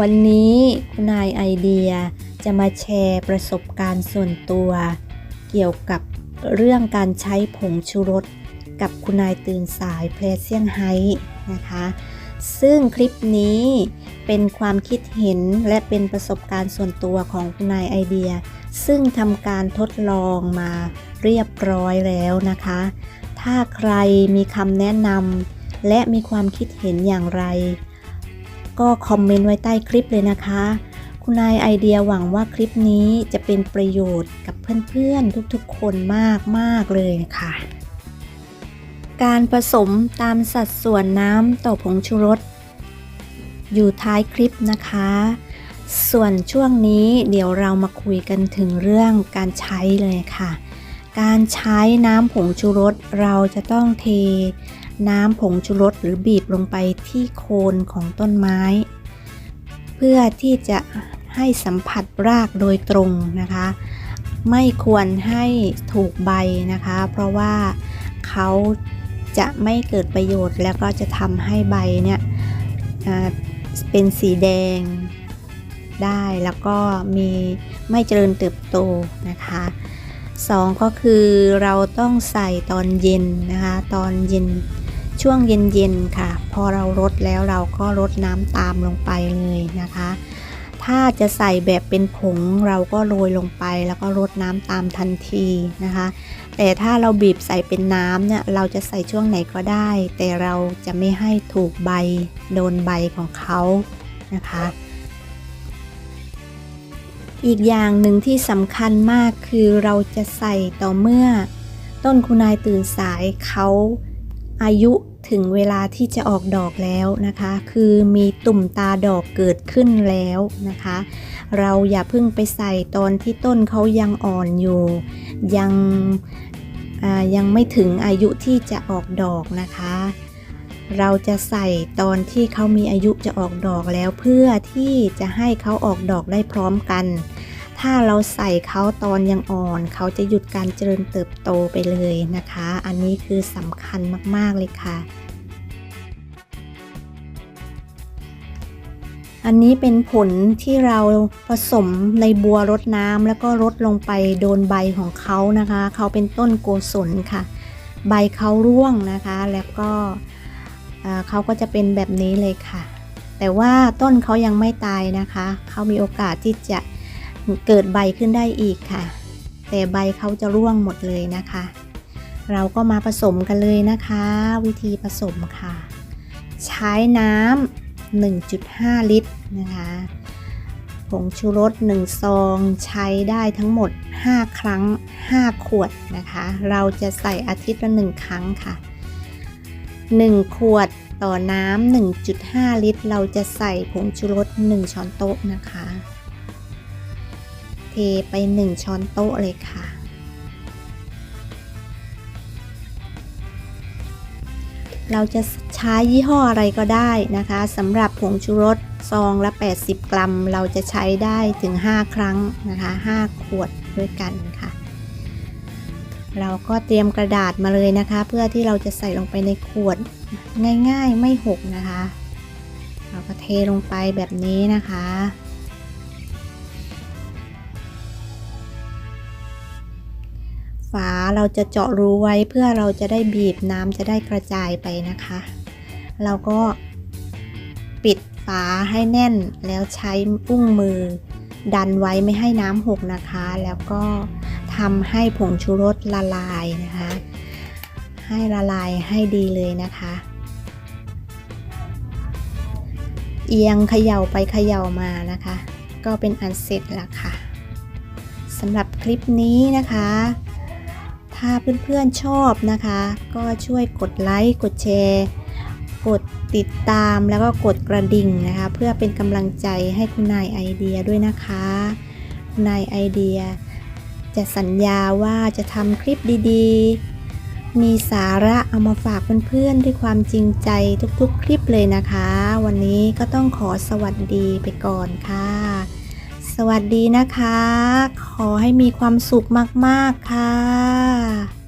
วันนี้คุณนายไอเดียจะมาแชร์ประสบการณ์ส่วนตัว เกี่ยวกับเรื่องการใช้ผงชูรสกับคุณนายตื่นสายเพลเซียงไฮนะคะ ซึ่งคลิปนี้เป็นความคิดเห็นและเป็นประสบการณ์ส่วนตัวของคุณนายไอเดีย ซึ่งทำการทดลองมาเรียบร้อยแล้วนะคะ ถ้าใครมีคำแนะนำและมีความคิดเห็นอย่างไร ก็คอมเมนต์ไว้ใต้คลิปเลยนะคะ คุณนายไอเดียหวังว่าคลิปนี้จะเป็นประโยชน์กับเพื่อนๆทุกๆคนมากๆเลยค่ะ การผสมตามสัดส่วนน้ำต่อผงชูรสอยู่ท้ายคลิปนะคะ ส่วนช่วงนี้เดี๋ยวเรามาคุยกันถึงเรื่องการใช้เลยค่ะ การใช้น้ำผงชูรสเราจะต้องเท น้ำผงชูรสหรือบีบลงไปที่โคนของต้นไม้ เพื่อที่จะให้สัมผัสรากโดยตรงนะคะ ไม่ควรให้ถูกใบนะคะ เพราะว่าเขาจะไม่เกิดประโยชน์แล้วก็จะทำให้ใบเนี่ยเป็นสีแดงได้แล้วก็มีไม่เจริญเติบโตนะคะสองก็คือเราต้องใส่ตอนเย็นนะคะ ตอนเย็น ช่วงเย็นๆค่ะ พอเรารดแล้วเราก็รดน้ำตามลงไปเลยนะคะ ถ้าจะใส่แบบเป็นผงเราก็โรยลงไป แล้วก็รดน้ำตามทันทีนะคะ แต่ถ้าเราบีบใส่เป็นน้ำเนี่ยเราจะใส่ช่วงไหนก็ได้ แต่เราจะไม่ให้ถูกใบโดนใบของเขานะคะอีกอย่างหนึ่งที่สำคัญมากคือเราจะใส่ต่อเมื่อ ต้นคุณนายตื่นสายเขาอายุ ถึงเวลาที่จะออกดอกแล้วนะคะ คือมีตุ่มตาดอกเกิดขึ้นแล้วนะคะ เราอย่าเพิ่งไปใส่ตอนที่ต้นเขายังอ่อนอยู่ ยังยังไม่ถึงอายุที่จะออกดอกนะคะ เราจะใส่ตอนที่เขามีอายุจะออกดอกแล้วเพื่อที่จะให้เขาออกดอกได้พร้อมกัน ถ้าเราใส่เขาตอนยังอ่อน เขาจะหยุดการเจริญเติบโตไปเลยนะคะ อันนี้คือสำคัญมากๆเลยค่ะ อันนี้เป็นผลที่เราผสมในบัวรดน้ำแล้วก็รดลงไปโดนใบของเขานะคะ เขาเป็นต้นโกศลค่ะ ใบเขาร่วงนะคะ แล้วก็เอ่อเขาก็จะเป็นแบบนี้เลยค่ะ แต่ว่าต้นเขายังไม่ตายนะคะ เขามีโอกาสที่จะเเกิดใบขึ้นได้อีกค่ะ แต่ใบเขาจะร่วงหมดเลยนะคะ เราก็มาผสมกันเลยนะคะ วิธีผสมค่ะ ใช้น้ำ1.5 ลิตรนะคะผงชูรส1ซองใช้ได้ทั้งหมด 5 ครั้ง 5 ขวดนะคะ เราจะใส่อาทิตย์ละ 1 ครั้งค่ะ 1 ขวดต่อน้ำ1.5 ลิตร เราจะใส่ผงชูรส 1 ช้อนโต๊ะนะคะ เทไป 1 ช้อนโต๊ะเลยค่ะ เราจะใช้ยี่ห้ออะไรก็ได้นะคะสำหรับผงชูรสซองละ 80 กรัม เราจะใช้ได้ถึง 5 ครั้งนะคะ 5 ขวดด้วยกันค่ะ เราก็เตรียมกระดาษมาเลยนะคะ เพื่อที่เราจะใส่ลงไปในขวดง่ายๆไม่หกนะคะ เราก็เทลงไปแบบนี้นะคะ ฝาเราจะเจาะรูไว้เพื่อเราจะได้บีบน้ำจะได้กระจายไปนะคะ เราก็ปิดฝาให้แน่นแล้วใช้ปุ้งมือ ดันไว้ไม่ให้น้ำหกนะคะ แล้วก็ทำให้ผงชูรสละลายนะคะ ให้ละลายให้ดีเลยนะคะ เอียงเขย่าไปเขย่ามานะคะ ก็เป็นอันเสร็จแล้วค่ะสำหรับคลิปนี้นะคะ ถ้าเพื่อนๆชอบนะคะ ก็ช่วยกดไลค์กดแชร์ กดติดตามแล้วก็กดกระดิ่งนะคะ เพื่อเป็นกำลังใจให้คุณนายไอเดียด้วยนะคะคุณนายไอเดีย จะสัญญาว่าจะทำคลิปดีๆ มีสาระเอามาฝากเพื่อนๆด้วยความจริงใจทุกๆ คลิปเลยนะคะ วันนี้ก็ต้องขอสวัสดีไปก่อนค่ะ สวัสดีนะคะ ขอให้มีความสุขมาก ๆ ค่ะ